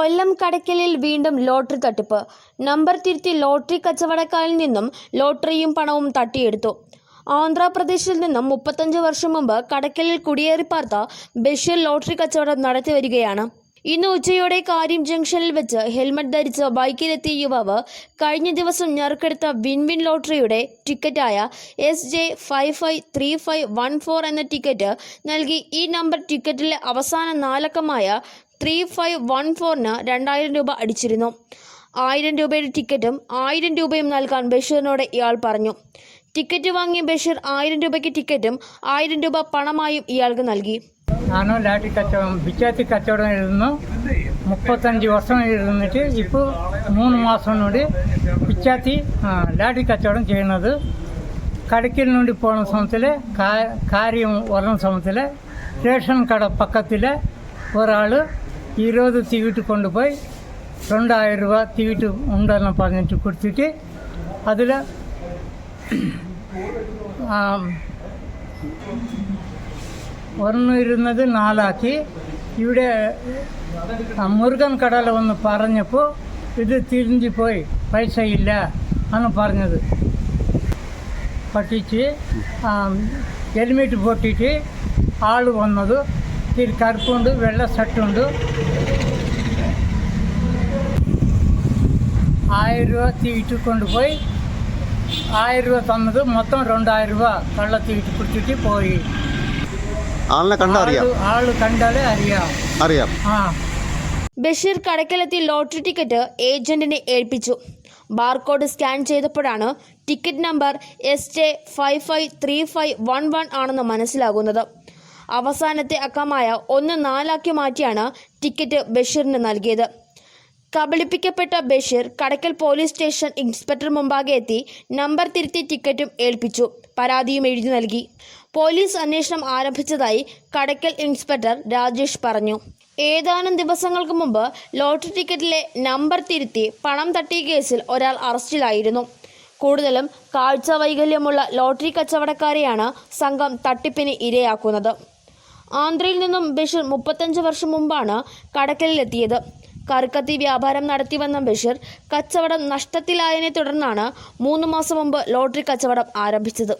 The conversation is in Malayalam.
കൊല്ലം കടക്കലിൽ വീണ്ടും ലോട്ടറി തട്ടിപ്പ്. നമ്പർ തിരുത്തി ലോട്ടറി കച്ചവടക്കാരിൽ നിന്നും ലോട്ടറിയും പണവും തട്ടിയെടുത്തു. ആന്ധ്രാപ്രദേശിൽ നിന്നും മുപ്പത്തഞ്ച് വർഷം മുമ്പ് കടക്കലിൽ കുടിയേറിപ്പാർത്ത ബഷീർ ലോട്ടറി കച്ചവടം നടത്തി വരികയാണ് ഇന്ന് ഉച്ചയോടെ കാര്യം ജംഗ്ഷനിൽ വെച്ച് ഹെൽമറ്റ് ധരിച്ച് ബൈക്കിലെത്തിയ യുവാവ് കഴിഞ്ഞ ദിവസം ഞറുക്കെടുത്ത വിൻ വിൻ ലോട്ടറിയുടെ ടിക്കറ്റായ S J five five three five one four എന്ന ടിക്കറ്റ് നൽകി. ഈ നമ്പർ ടിക്കറ്റിലെ അവസാന നാലക്കമായ ത്രീ ഫൈവ് വൺ ഫോറിന് രണ്ടായിരം രൂപ അടിച്ചിരുന്നു. ആയിരം രൂപയുടെ ടിക്കറ്റും ആയിരം രൂപയും നൽകാൻ ബഷീറിനോട് ഇയാൾ പറഞ്ഞു. ടിക്കറ്റ് വാങ്ങിയ ബഷീർ ആയിരം രൂപയ്ക്ക് ടിക്കറ്റും ആയിരം രൂപ പണമായും ഇയാൾക്ക് നൽകി. ആണോ ലാട്ടി കച്ചവടം ബിച്ചാത്തി കച്ചവടം ഇരുന്നു. മുപ്പത്തഞ്ച് വർഷം ഇരുന്നിട്ട് ഇപ്പോൾ മൂന്ന് മാസം കൂടി പിച്ചാത്തി ലാട്ടി കച്ചവടം ചെയ്യുന്നത്. കടക്കിൽ నుండి പോകുന്ന സമയത്തിൽ കാര്യം വരണ സമയത്തിൽ റേഷൻ കട പക്കത്തിൽ ഒരാൾ ഇരുപത് തീവിട്ട് കൊണ്ടുപോയി രണ്ടായിരം രൂപ തീവിട്ട് ഉണ്ടെന്ന് പറഞ്ഞിട്ട് കൊടുത്തിട്ട് അതിൽ ഒരെണ്ണം ഇരുന്നത് നാലാക്കി. ഇവിടെ മുരുകൻ കടൽ വന്ന് പറഞ്ഞപ്പോൾ ഇത് തിരിഞ്ഞു പോയി പൈസ ഇല്ല എന്ന് പറഞ്ഞത്. പറ്റിച്ച് ഹെൽമെറ്റ് പൊട്ടിയിട്ട് ആൾ വന്നത്. തിരി കറുപ്പുണ്ട് വെള്ള ഷർട്ടുണ്ട്. ആയിരം രൂപ തീറ്റ് കൊണ്ടുപോയി. ആയിരം രൂപ തന്നത് മൊത്തം രണ്ടായിരം രൂപ കള്ള തീറ്റ് കുടിച്ചിട്ട് പോയി. ആളിനെ കണ്ടാ അറിയാം. ആൾ ആൾ കണ്ടാലേ അറിയാം. അറിയാം. ആ. ബഷീർ കടക്കലെത്തി ലോട്ടറി ടിക്കറ്റ് ഏജന്റിനെ ഏൽപ്പിച്ചു. ബാർകോഡ് സ്കാൻ ചെയ്തപ്പോഴാണ് ticket number S J five five three five one one ആണെന്ന് മനസ്സിലാകുന്നത്. അവസാനത്തെ അക്കമായ ഒന്ന് നാലാക്കി മാറ്റിയാണ് ടിക്കറ്റ് ബഷീറിന് നൽകിയത്. കബളിപ്പിക്കപ്പെട്ട Basheer Kadakkal police station inspector മുമ്പാകെ എത്തി നമ്പർ തിരുത്തി ടിക്കറ്റും ഏൽപ്പിച്ചു. പരാതിയും എഴുതി നൽകി. പോലീസ് അന്വേഷണം ആരംഭിച്ചതായി കടക്കൽ ഇൻസ്പെക്ടർ രാജേഷ് പറഞ്ഞു. ഏതാനും ദിവസങ്ങൾക്ക് മുമ്പ് ലോട്ടറി ടിക്കറ്റിലെ നമ്പർ തിരുത്തി പണം തട്ടിയ കേസിൽ ഒരാൾ അറസ്റ്റിലായിരുന്നു. കൂടുതലും കാഴ്ച വൈകല്യമുള്ള ലോട്ടറി കച്ചവടക്കാരെയാണ് സംഘം തട്ടിപ്പിന് ഇരയാക്കുന്നത്. ആന്ധ്രയിൽ നിന്നും ബഷീർ മുപ്പത്തഞ്ച് വർഷം മുമ്പാണ് കടക്കലിലെത്തിയത്. കറുക്കത്തി വ്യാപാരം നടത്തിവന്ന ബഷീർ കച്ചവടം നഷ്ടത്തിലായതിനെ തുടർന്നാണ് മൂന്ന് മാസം മുമ്പ് ലോട്ടറി കച്ചവടം ആരംഭിച്ചത്.